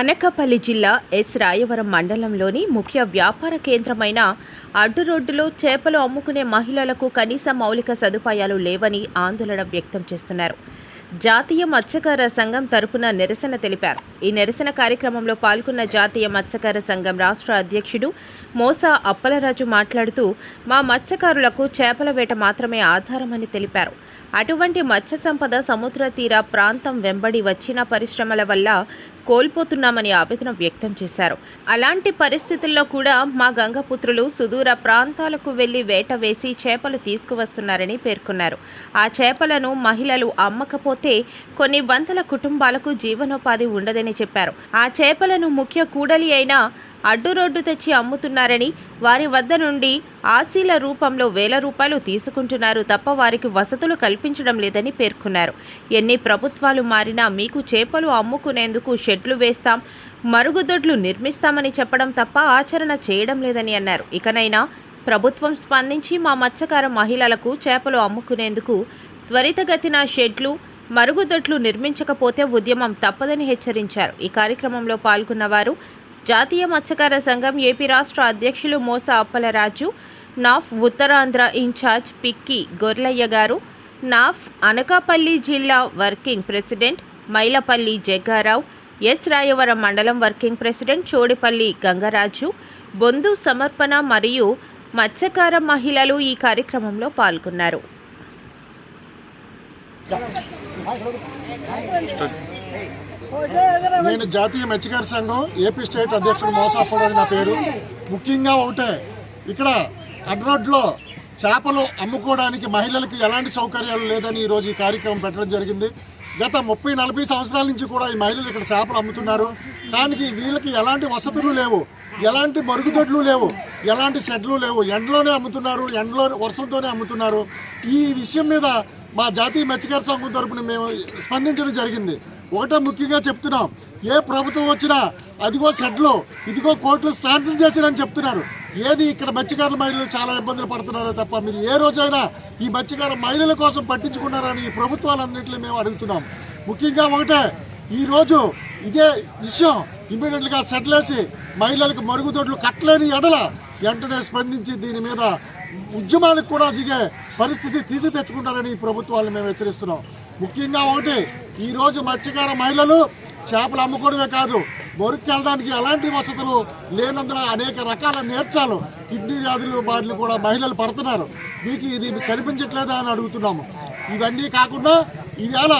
అనకాపల్లి జిల్లా ఎస్ రాయవరం మండలంలోని ముఖ్య వ్యాపార కేంద్రమైన అడ్డు రోడ్డులో చేపలు అమ్ముకునే మహిళలకు కనీస మౌలిక సదుపాయాలు లేవని ఆందోళన వ్యక్తం చేస్తున్నారు. జాతీయ మత్స్యకార సంఘం తరపున నిరసన తెలిపారు. ఈ నిరసన కార్యక్రమంలో పాల్గొన్న జాతీయ మత్స్యకార సంఘం రాష్ట్ర అధ్యక్షుడు మోసా అప్పలరాజు మాట్లాడుతూ మా మత్స్యకారులకు చేపల వేట మాత్రమే ఆధారమని తెలిపారు. అటువంటి మత్స్య సంపద సముద్ర తీర ప్రాంతం వెంబడి వచ్చిన పరిశ్రమల వల్ల కోల్పోతున్నామని ఆవేదన వ్యక్తం చేశారు. అలాంటి పరిస్థితుల్లో కూడా మా గంగపుత్రులు సుదూర ప్రాంతాలకు వెళ్ళి వేట వేసి చేపలు తీసుకువస్తున్నారని పేర్కొన్నారు. ఆ చేపలను మహిళలు అమ్మకపోతే కొన్ని వందల కుటుంబాలకు జీవనోపాధి ఉండదని చెప్పారు. ఆ చేపలను ముఖ్య కూడలి అయిన అడ్డు రోడ్డు తెచ్చి అమ్ముతున్నారని వారి వద్ద నుండి ఆశీల రూపంలో వేల రూపాయలు తీసుకుంటున్నారు తప్ప వారికి వసతులు కల్పించడం లేదని పేర్కొన్నారు. ఎన్ని ప్రభుత్వాలు మారినా మీకు చేపలు అమ్ముకునేందుకు షెడ్లు వేస్తాం మరుగుదొడ్లు నిర్మిస్తామని చెప్పడం తప్ప ఆచరణ చేయడం లేదని అన్నారు. ఇకనైనా ప్రభుత్వం స్పందించి మా మత్స్యకార మహిళలకు చేపలు అమ్ముకునేందుకు త్వరితగతిన షెడ్లు మరుగుదొడ్లు నిర్మించకపోతే ఉద్యమం తప్పదని హెచ్చరించారు. ఈ కార్యక్రమంలో పాల్గొన్న వారు జాతీయ మత్స్యకార సంఘం ఏపీ రాష్ట్ర అధ్యక్షులు Mosa Appalaraju NAF Uttarandhra in charge Pikki Gorlayya గారు నాఫ్ అనకాపల్లి జిల్లా working president Mylapalli Jaggarao S Rayavaram మండలం వర్కింగ్ ప్రెసిడెంట్ చోడిపల్లి గంగరాజు బొందు సమర్పణ మరియు మత్స్యకార మహిళలు ఈ కార్యక్రమంలో పాల్గొన్నారు. నేను జాతీయ మత్స్యకార సంఘం ఏపీ స్టేట్ అధ్యక్షుడు మోసాపడని నా పేరు. ముఖ్యంగా ఒకటే ఇక్కడ అడ్రోడ్లో చేపలు అమ్ముకోవడానికి మహిళలకు ఎలాంటి సౌకర్యాలు లేదని ఈరోజు ఈ కార్యక్రమం పెట్టడం జరిగింది. గత ముప్పై నలభై సంవత్సరాల నుంచి కూడా ఈ మహిళలు ఇక్కడ చేపలు అమ్ముతున్నారు. కానీ వీళ్ళకి ఎలాంటి వసతులు లేవు ఎలాంటి మరుగుదొడ్లు లేవు ఎలాంటి షెడ్లు లేవు. ఎండలోనే అమ్ముతున్నారు ఎండలో వర్షంతోనే అమ్ముతున్నారు. ఈ విషయం మీద మా జాతీయ మత్స్యకార సంఘం తరపున మేము స్పందించడం జరిగింది. ఒకటే ముఖ్యంగా చెప్తున్నాం. ఏ ప్రభుత్వం వచ్చినా అదిగో షెడ్లు ఇదిగో కోర్టులు స్పాన్సర్ చేసినని చెప్తున్నారు. ఏది ఇక్కడ మత్స్యకారుల మహిళలు చాలా ఇబ్బందులు పడుతున్నారో తప్ప మీరు ఏ రోజైనా ఈ మత్స్యకార మహిళల కోసం పట్టించుకున్నారని ఈ ప్రభుత్వాలన్నింటినీ మేము అడుగుతున్నాం. ముఖ్యంగా ఒకటే ఈరోజు ఇదే విషయం ఇమ్మీడియట్గా సెటిల్ వేసి మహిళలకు మరుగుదొడ్లు కట్టలేని ఎడల వెంటనే స్పందించి దీని మీద ఉద్యమానికి కూడా దిగే పరిస్థితి తీసి తెచ్చుకుంటారని ఈ ప్రభుత్వాలను మేము హెచ్చరిస్తున్నాం. ముఖ్యంగా ఒకటి ఈరోజు మత్స్యకార మహిళలు చేపలు అమ్ముకోవడమే కాదు బొరుక్కి వెళ్ళడానికి ఎలాంటి వసతులు లేనందున అనేక రకాల నేర్చాలు కిడ్నీ వ్యాధులు బారిన కూడా మహిళలు పడుతున్నారు. మీకు ఇది కనిపించట్లేదా అని అడుగుతున్నాము. ఇవన్నీ కాకుండా ఈవేళ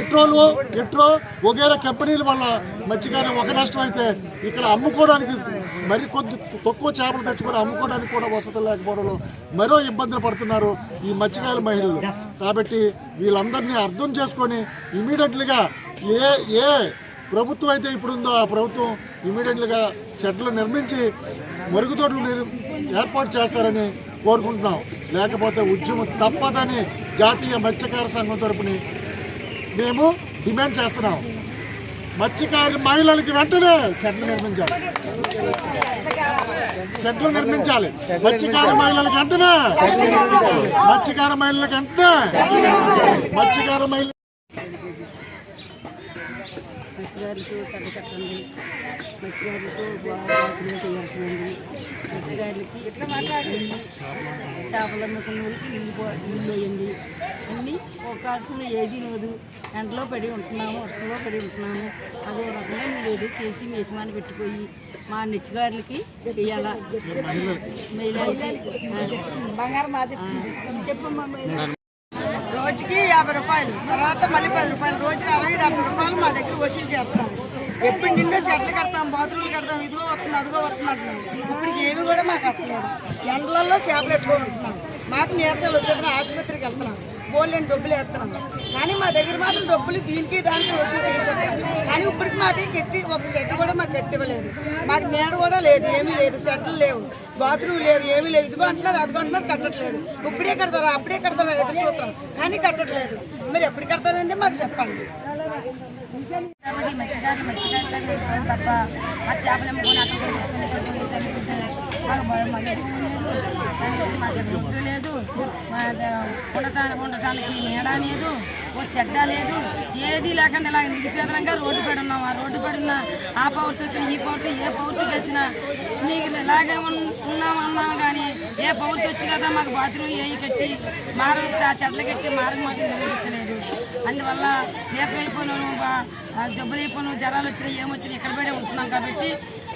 ఎట్రోలు ఎట్రో వగేరా కంపెనీల వల్ల మత్స్యకారం ఒక నష్టం అయితే ఇక్కడ అమ్ముకోవడానికి మరి కొద్ది తక్కువ చేపలు తెచ్చుకొని అమ్ముకోవడానికి కూడా వసతులు లేకపోవడంలో మరో ఇబ్బందులు పడుతున్నారు ఈ మత్స్యకారుల మహిళలు. కాబట్టి వీళ్ళందరినీ అర్థం చేసుకొని ఇమీడియట్లీగా ఏ ఏ ప్రభుత్వం అయితే ఇప్పుడుందో ఆ ప్రభుత్వం ఇమీడియట్లుగా షెడ్లు నిర్మించి మరుగుదొడ్లు ఏర్పాటు చేస్తారని కోరుకుంటున్నాం. లేకపోతే ఉద్యమం తప్పదని జాతీయ మత్స్యకార సంఘం తరపుని మేము డిమాండ్ చేస్తున్నాం. మత్స్యకారు మహిళలకి వెంటనే షెడ్లు నిర్మించాలి. షెడ్లు నిర్మించాలి. మత్స్యకార మహిళలకి వెంటనే. మత్స్యకార మహిళలకి వెంటనే. మత్స్యకార మహిళ మత్స్యగారులతో కట్ట కట్టండి మత్స్యగారులతో బాత్రూమ్ చేయాల్సిందండి మత్స్యగారులకి చేపలు అమ్ముకున్న వాళ్ళకి ఇల్లు ఇల్లు వేయండి అన్నీ ఒక కాలంలో ఏది ఇవ్వదు ఎండలో పడి ఉంటున్నాము వర్షంలో పడి ఉంటున్నాము. అదే రకంగా మీరు ఏదో చేసి మీ యజమాని పెట్టుకోయి మా నిత్యగారులకి చేయాలా మహిళలకి. బంగారం చెప్పమ్మా మహిళ రోజుకి యాభై రూపాయలు తర్వాత మళ్ళీ పది రూపాయలు రోజుకి అరవై డెబ్బై రూపాయలు మా దగ్గర వసూలు చేస్తున్నాం ఎప్పుడు నిన్న షెడ్లు కడతాం బాత్రూమ్లు కడతాం ఇదిగో వస్తుంది అదిగో వస్తుంది అంటున్నాం ఇప్పటికి ఏమి కూడా మాకు అట్టలేదు ఎండలలో చేపలు ఎట్టుకొని ఉంటున్నాం మాకు నీరసాలు వచ్చేసిన ఆసుపత్రికి వెళ్తున్నాం. బోల్డెన్ డబ్బులు వేస్తున్నాం. కానీ మా దగ్గర మాత్రం డబ్బులు దీనికి దానికి వసూలు చేసేస్తాం కానీ ఇప్పటికి మాకు కట్టి ఒక షెడ్ కూడా మాకు కట్టివ్వలేదు. మాకు నీడ కూడా లేదు ఏమీ లేదు షెడ్లు లేవు. బాత్రూమ్ లేవు ఏమీ లేవు. ఇదిగో అంటున్నారు అదిగో అంటున్నారు కట్టట్లేదు. ఇప్పుడే కడతారా అప్పుడే కడతారా ఎదురు చూస్తాం. కానీ కట్టట్లేదు. మీరు ఎప్పుడు కడతారనేది మాకు చెప్పండి. కాబట్టి మత్స్యకారులు మత్స్యకారులు తప్ప ఆ చేపలు అమ్ముకొని అక్కడ మాకు మాకు లేదు. మాకు రోడ్డు లేదు. మా ఉండటానికి ఉండటానికి నీడ లేదు. ఓ చెడ్డ లేదు. ఏది లేకుండా ఇలా నిరుపేదలంగా రోడ్డు పెడున్నాం ఆ రోడ్డు పడి ఆ పౌరుతో వచ్చిన ఈ పౌరుతో ఏ పౌరుతో గెలిచినా నీకు ఇలాగే ఉన్- కానీ ఏ ప్రభుత్వం వచ్చి కదా మాకు బాత్రూమ్ ఏ కట్టి మారం చెట్ల కట్టి మారం మాకు నిర్వహించలేదు అందువల్ల నీరసం అయిపోయినాను జబ్బులు అయిపోయినాను జ్వరాలు వచ్చినాయి ఏమొచ్చినాయి ఇక్కడ పడే ఉంటున్నాం కాబట్టి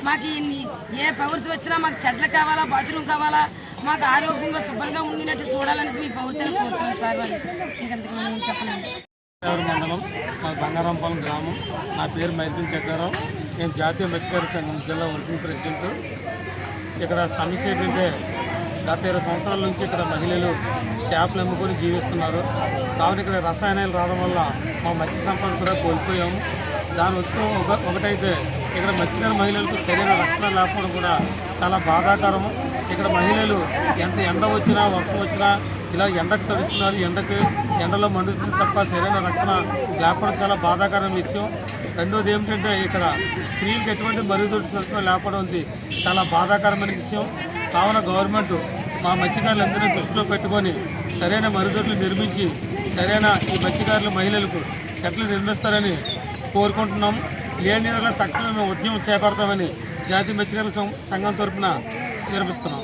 మాకు ఇన్ని ఏ ప్రభుత్వం వచ్చినా మాకు చెట్లు కావాలా బాత్రూమ్ కావాలా మాకు ఆరోగ్యంగా శుభ్రంగా ఉండినట్టు చూడాలనేసి మీ పౌరుతాన్ని కోరుతున్నాం సార్ మరి. ఇంకంతకు నేను మండలం మా బంగారంపాలెం గ్రామం. నా పేరు మైదిన్ చక్రారావు నేను జాతీయ మత్స్యకార సంఘం జిల్లా వర్కింగ్ ప్రెసిడెంట్. ఇక్కడ సమస్య ఏంటంటే గత ఇరవై సంవత్సరాల నుంచి ఇక్కడ మహిళలు చేపలు అమ్ముకొని జీవిస్తున్నారు. కావున ఇక్కడ రసాయనాలు రావడం వల్ల మా మత్స్య సంపద కూడా కోల్పోయాము. దాని వచ్చి ఒక ఒకటైతే ఇక్కడ మత్స్యకార మహిళలకు సరైన రక్షణ లేకపోవడం కూడా చాలా బాధాకరము. ఇక్కడ మహిళలు ఎంత ఎండ వచ్చినా వర్షం వచ్చినా ఇలా ఎండకు తడుస్తున్నారు. ఎండకు ఎండలో మండుతుంది తప్ప సరైన రక్షణ లేకపోవడం చాలా బాధాకరమైన విషయం. రెండోది ఏమిటంటే ఇక్కడ స్త్రీలకు ఎటువంటి మరుగుదొడ్డి సదుపాయం లేకపోవడం ఉంది చాలా బాధాకరమైన విషయం. కావున గవర్నమెంట్ మా మత్స్యకారులందరినీ దృష్టిలో పెట్టుకొని సరైన మరుగుదొడ్లు నిర్మించి సరైన ఈ మత్స్యకారులు మహిళలకు సెట్లు నిర్మిస్తారని కోరుకుంటున్నాం. లేని నెల తక్షణమే ఉద్యమం చేపడతామని జాతీయ మత్స్యకారుల సం- సంఘం తరఫున నిర్మిస్తున్నాం